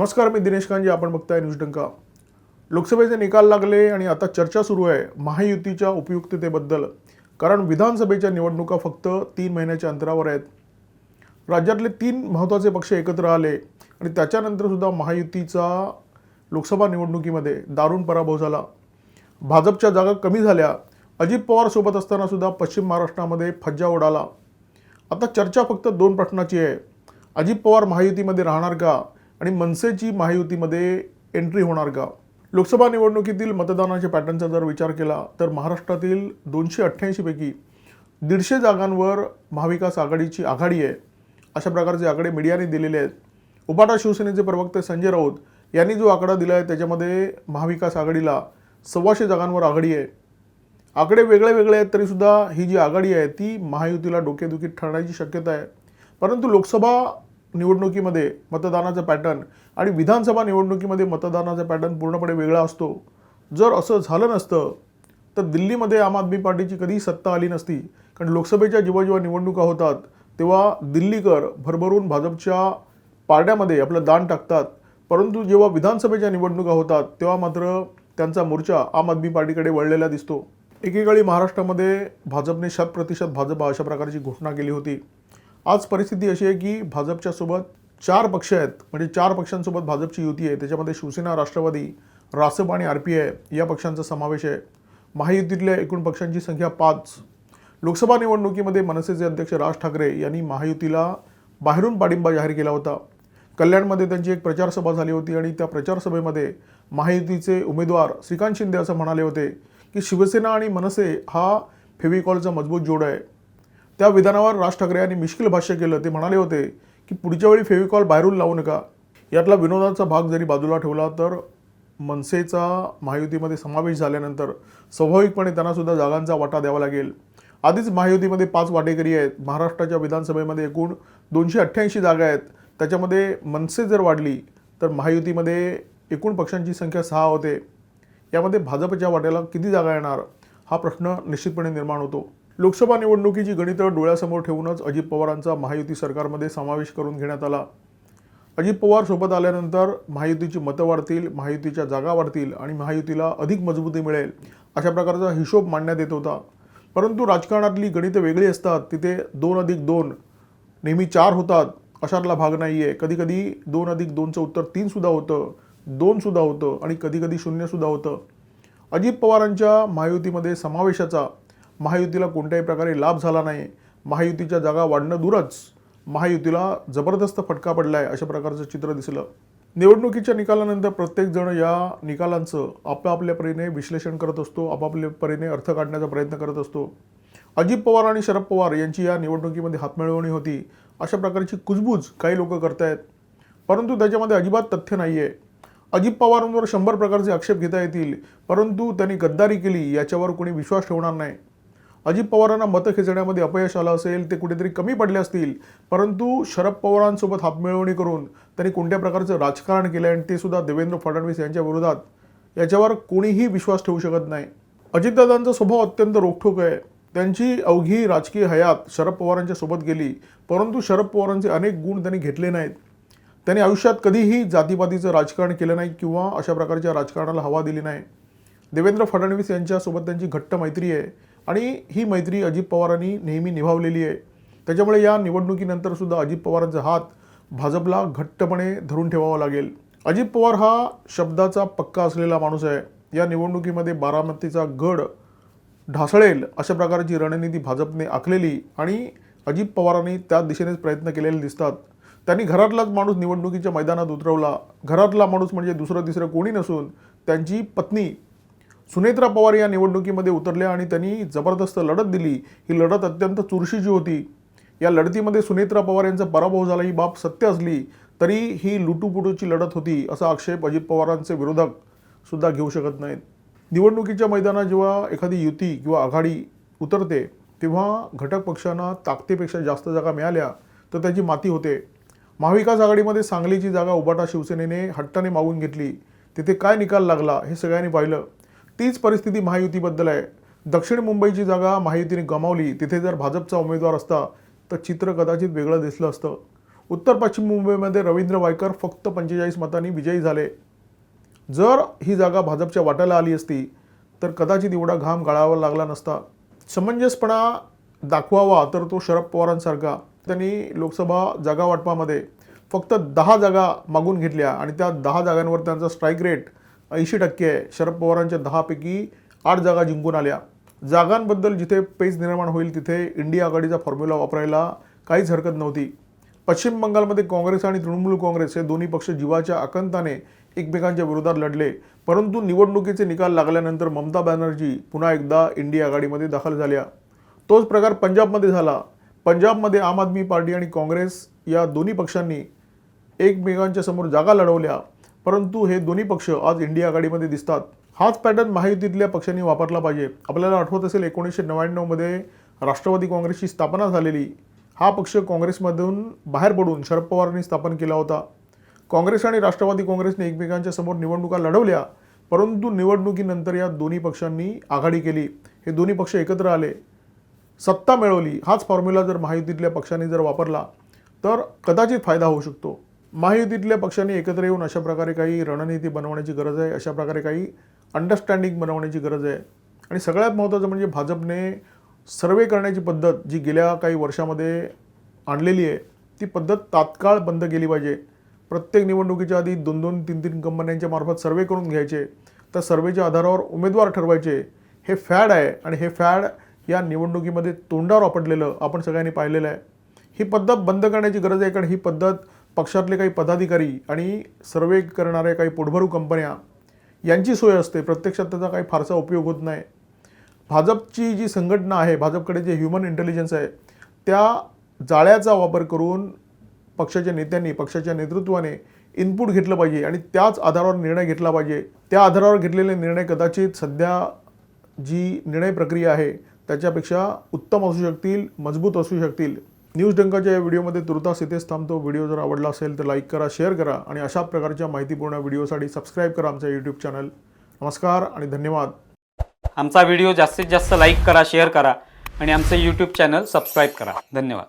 नमस्कार मी दिनेश कांजी. आपण बघताय न्यूज डंका. लोकसभेचे निकाल लागले आणि आता चर्चा सुरू आहे महायुतीच्या उपयुक्ततेबद्दल. कारण विधानसभेच्या निवडणुका फक्त तीन महिन्याच्या अंतरावर आहेत. राज्यातले तीन महत्त्वाचे पक्ष एकत्र आले आणि त्याच्यानंतरसुद्धा महायुतीचा लोकसभा निवडणुकीमध्ये दारुण पराभव झाला. भाजपच्या जागा कमी झाल्या. अजित पवार सोबत पश्चिम महाराष्ट्रामध्ये फज्जा उडाला आता चर्चा फक्त दोन प्रश्नाची आहे. अजित पवार महायुतीमध्ये राहणार का? आणि मनसेची महायुतीमध्ये एंट्री होणार का लोकसभा निवडणुकीतील मतदानाच्या पॅटर्नचा जर विचार केला तर महाराष्ट्रातील दोनशे अठ्ठ्याऐंशीपैकी दीडशे जागांवर महाविकास आघाडीची आघाडी आहे. अशा प्रकारचे आकडे मीडियाने दिलेले आहेत. उपाटा शिवसेनेचे प्रवक्ते संजय राऊत यांनी जो आकडा दिला आहे त्याच्यामध्ये महाविकास आघाडीला सव्वाशे जागांवर आघाडी आहे. आकडे वेगळे वेगळे आहेत तरीसुद्धा ही जी आघाडी आहे ती महायुतीला डोकेदुखीत ठरण्याची शक्यता आहे. परंतु लोकसभा निवडणुकीमध्ये मतदानाचा पॅटर्न आणि विधानसभा निवडणुकीमध्ये मतदानाचा पॅटर्न पूर्णपणे वेगळा असतो. जर असं झालं नसतं तर दिल्लीमध्ये आम आदमी पार्टीची कधीही सत्ता आली नसती. कारण लोकसभेच्या जेव्हा जेव्हा निवडणुका होतात तेव्हा दिल्लीकर भरभरून भाजपच्या पारड्यामध्ये आपलं दान टाकतात. परंतु जेव्हा विधानसभेच्या निवडणुका होतात तेव्हा मात्र त्यांचा मोर्चा आम आदमी पार्टीकडे वळलेला दिसतो. एकेकाळी महाराष्ट्रामध्ये भाजपने शतप्रतिशत भाजप अशा प्रकारची घोषणा केली होती. आज परिस्थिती अशी आहे की भाजपच्या सोबत चार पक्ष आहेत. म्हणजे चार पक्षांसोबत भाजपची युती आहे. त्याच्यामध्ये शिवसेना राष्ट्रवादी रासप आणि आर पी आय या पक्षांचा समावेश आहे. महायुतीतल्या एकूण पक्षांची संख्या पाच. लोकसभा निवडणुकीमध्ये मनसेचे अध्यक्ष राज ठाकरे यांनी महायुतीला बाहेरून पाठिंबा जाहीर केला होता. कल्याणमध्ये त्यांची एक प्रचारसभा झाली होती आणि त्या प्रचारसभेमध्ये महायुतीचे उमेदवार श्रीकांत शिंदे असं म्हणाले होते की शिवसेना आणि मनसे हा फेविकॉलचा मजबूत जोड आहे. त्या विधानावर राज ठाकरे यांनी मिश्किल भाष्य केलं. ते म्हणाले होते की पुढच्या वेळी फेविकॉल बाहेरून लावू नका. यातला विनोदाचा भाग जरी बाजूला ठेवला तर मनसेचा महायुतीमध्ये समावेश झाल्यानंतर स्वाभाविकपणे त्यांनासुद्धा जागांचा वाटा द्यावा लागेल. आधीच महायुतीमध्ये पाच वाटेकरी आहेत. महाराष्ट्राच्या विधानसभेमध्ये एकूण दोनशे अठ्ठ्याऐंशी जागा आहेत. त्याच्यामध्ये मनसे जर वाढली तर महायुतीमध्ये एकूण पक्षांची संख्या सहा होते. यामध्ये भाजपच्या वाट्याला किती जागा येणार हा प्रश्न निश्चितपणे निर्माण होतो. लोकसभा निवडणुकीची गणितं डोळ्यासमोर ठेवूनच अजित पवारांचा महायुती सरकारमध्ये समावेश करून घेण्यात आला. अजित पवार सोबत आल्यानंतर महायुतीची मतं वाढतील महायुतीच्या जागा वाढतील आणि महायुतीला अधिक मजबूती मिळेल अशा प्रकारचा हिशोब मांडण्यात येत होता. परंतु राजकारणातली गणितं वेगळी असतात. तिथे दोन अधिक दोन नेहमी चार होतात अशातला भाग नाही आहे कधीकधी दोन अधिक दोनचं उत्तर तीनसुद्धा होतं दोनसुद्धा होतं आणि कधीकधी शून्यसुद्धा होतं. अजित पवारांच्या महायुतीमध्ये समावेशाचा महायुतीला कोणत्याही प्रकारे लाभ झाला नाही. महायुतीच्या जागा वाढणं दूरच. महायुतीला जबरदस्त फटका पडला आहे अशा प्रकारचं चित्र दिसलं. निवडणुकीच्या निकालानंतर प्रत्येकजण या निकालांचं आपापल्या परीने विश्लेषण करत असतो आपापल्या परीने अर्थ काढण्याचा प्रयत्न करत असतो. अजित पवार आणि शरद पवार यांची या निवडणुकीमध्ये हातमिळवणी होती. अशा प्रकारची कुजबूज काही लोक करतायत. परंतु त्याच्यामध्ये अजिबात तथ्य नाही आहे अजित पवारांवर शंभर प्रकारचे आक्षेप घेता येतील परंतु त्यांनी गद्दारी केली याच्यावर कोणी विश्वास ठेवणार नाही. अजित पवारांना मतं खेचण्यामध्ये अपयश आलं असेल ते कुठेतरी कमी पडले असतील. परंतु शरद पवारांसोबत हातमिळवणी करून त्यांनी कोणत्या प्रकारचं राजकारण केलं आणि ते सुद्धा देवेंद्र फडणवीस यांच्या विरोधात याच्यावर कोणीही विश्वास ठेवू शकत नाही. अजितदादांचा स्वभाव अत्यंत रोखठोक आहे. त्यांची अवघी राजकीय हयात शरद पवारांच्या सोबत गेली परंतु शरद पवारांचे अनेक गुण त्यांनी घेतले नाहीत. त्यांनी आयुष्यात कधीही जातीपातीचं राजकारण केलं नाही किंवा अशा प्रकारच्या राजकारणाला हवा दिली नाही. देवेंद्र फडणवीस यांच्यासोबत त्यांची घट्ट मैत्री आहे. आणि ही मैत्री अजित पवारांनी नेहमी निभावलेली आहे. त्याच्यामुळे या निवडणुकीनंतर सुद्धा अजित पवारांचा हात भाजपला घट्टपणे धरून ठेवावा लागेल. अजित पवार हा शब्दाचा पक्का असलेला माणूस आहे. या निवडणुकीमध्ये बारामतीचा गड ढासळेल अशा प्रकारची रणनीती भाजपने आखलेली आणि अजित पवारांनी त्या दिशेनेच प्रयत्न केलेले दिसतात. त्यांनी घरातलाच माणूस निवडणुकीच्या मैदानात उतरवला. घरातला माणूस म्हणजे दुसरं तिसरं कोणी नसून त्यांची पत्नी सुनेत्रा पवार या निवडणुकीमध्ये उतरल्या आणि त्यांनी जबरदस्त लढत दिली. ही लढत अत्यंत चुरशीची होती. या लढतीमध्ये सुनेत्रा पवार यांचा पराभव झाला ही बाब सत्य असली तरी ही लुटूपुटूची लढत होती असा आक्षेप अजित पवारांचे विरोधक सुद्धा घेऊ शकत नाहीत. निवडणुकीच्या मैदानात जेव्हा एखादी युती किंवा आघाडी उतरते तेव्हा घटक पक्षांना ताकदीपेक्षा जास्त जागा मिळाल्या तर त्याची माती होते. महाविकास आघाडीमध्ये सांगलीची जागा उबाटा शिवसेनेने हट्टाने मागून घेतली. तिथे काय निकाल लागला हे सगळ्यांनी पाहिलं. तीच परिस्थिती महायुतीबद्दल आहे. दक्षिण मुंबईची जागा महायुतीने गमावली. तिथे जर भाजपचा उमेदवार असता तर चित्र कदाचित वेगळं दिसलं असतं. उत्तर पश्चिम मुंबईमध्ये रवींद्र वायकर फक्त पंचेचाळीस मतांनी विजयी झाले. जर ही जागा भाजपच्या वाट्याला आली असती तर कदाचित एवढा घाम गाळावा लागला नसता. समंजसपणा दाखवावा तर तो शरद पवारांसारखा. त्यांनी लोकसभा जागा वाटपामध्ये फक्त दहा जागा मागून घेतल्या आणि त्या दहा जागांवर त्यांचा स्ट्राईक रेट ऐंशी टक्के आहे शरद पवारांच्या दहापैकी आठ जागा जिंकून आल्या. जागांबद्दल जिथे पेच निर्माण होईल तिथे इंडिया आघाडीचा फॉर्म्युला वापरायला काहीच हरकत नव्हती. पश्चिम बंगालमध्ये काँग्रेस आणि तृणमूल काँग्रेस हे दोन्ही पक्ष जीवाच्या आकंताने एकमेकांच्या विरोधात लढले. परंतु निवडणुकीचे निकाल लागल्यानंतर ममता बॅनर्जी पुन्हा एकदा इंडिया आघाडीमध्ये दाखल झाल्या. तोच प्रकार पंजाबमध्ये झाला. पंजाबमध्ये आम आदमी पार्टी आणि काँग्रेस या दोन्ही पक्षांनी एकमेकांच्या समोर जागा लढवल्या. परंतु हे दोन्ही पक्ष आज इंडिया आघाडीमध्ये दिसतात. हाच पॅटर्न महायुतीतल्या पक्षांनी वापरला पाहिजे. आपल्याला आठवत असेल एकोणीसशे नव्याण्णवमध्ये राष्ट्रवादी काँग्रेसची स्थापना झालेली. हा पक्ष काँग्रेसमधून बाहेर पडून शरद पवारांनी स्थापन केला होता. काँग्रेस आणि राष्ट्रवादी काँग्रेसने एकमेकांच्या समोर निवडणुका लढवल्या परंतु निवडणुकीनंतर या दोन्ही पक्षांनी आघाडी केली. हे दोन्ही पक्ष एकत्र आले. सत्ता मिळवली. हाच फॉर्म्युला जर महायुतीतल्या पक्षांनी जर वापरला तर कदाचित फायदा होऊ शकतो. महायुतीतल्या पक्षांनी एकत्र येऊन अशा प्रकारे काही रणनीती बनवण्याची गरज आहे अशा प्रकारे काही अंडरस्टँडिंग बनवण्याची गरज आहे. आणि सगळ्यात महत्त्वाचं म्हणजे भाजपने सर्वे करण्याची पद्धत जी गेल्या काही वर्षामध्ये आणलेली आहे ती पद्धत तात्काळ बंद केली पाहिजे. प्रत्येक निवडणुकीच्या आधी दोन दोन तीन तीन कंपन्यांच्या मार्फत सर्वे करून घ्यायचे. त्या सर्वेच्या आधारावर उमेदवार ठरवायचे. हे फॅड आहे आणि हे फॅड या निवडणुकीमध्ये तोंडावर आपटलेलं आपण सगळ्यांनी पाहिलेलं आहे. ही पद्धत बंद करण्याची गरज आहे कारण ही पद्धत पक्षातले काही पदाधिकारी आणि सर्वे करणाऱ्या काही पोटभरू कंपन्या यांची सोय असते. प्रत्यक्षात त्याचा काही फारसा उपयोग होत नाही. भाजपची जी संघटना आहे भाजपकडे जे ह्युमन इंटेलिजन्स आहे त्या जाळ्याचा वापर करून पक्षाच्या नेत्यांनी पक्षाच्या नेतृत्वाने इनपुट घेतलं पाहिजे आणि त्याच आधारावर निर्णय घेतला पाहिजे. त्या आधारावर घेतलेले निर्णय कदाचित सध्या जी निर्णय प्रक्रिया आहे त्याच्यापेक्षा उत्तम असू शकतील मजबूत असू शकतील. न्यूज डंकाच्या या व्हिडिओमध्ये तुर्तास इथेच थांबतो. व्हिडिओ जर आवडला असेल तर लाईक करा शेअर करा आणि अशा प्रकारच्या माहितीपूर्ण व्हिडिओसाठी सबस्क्राईब करा आमचं यूट्यूब चॅनल नमस्कार आणि धन्यवाद. आमचा व्हिडिओ जास्तीत जास्त लाईक करा शेअर करा आणि आमचं यूट्यूब चॅनल सबस्क्राईब करा. धन्यवाद.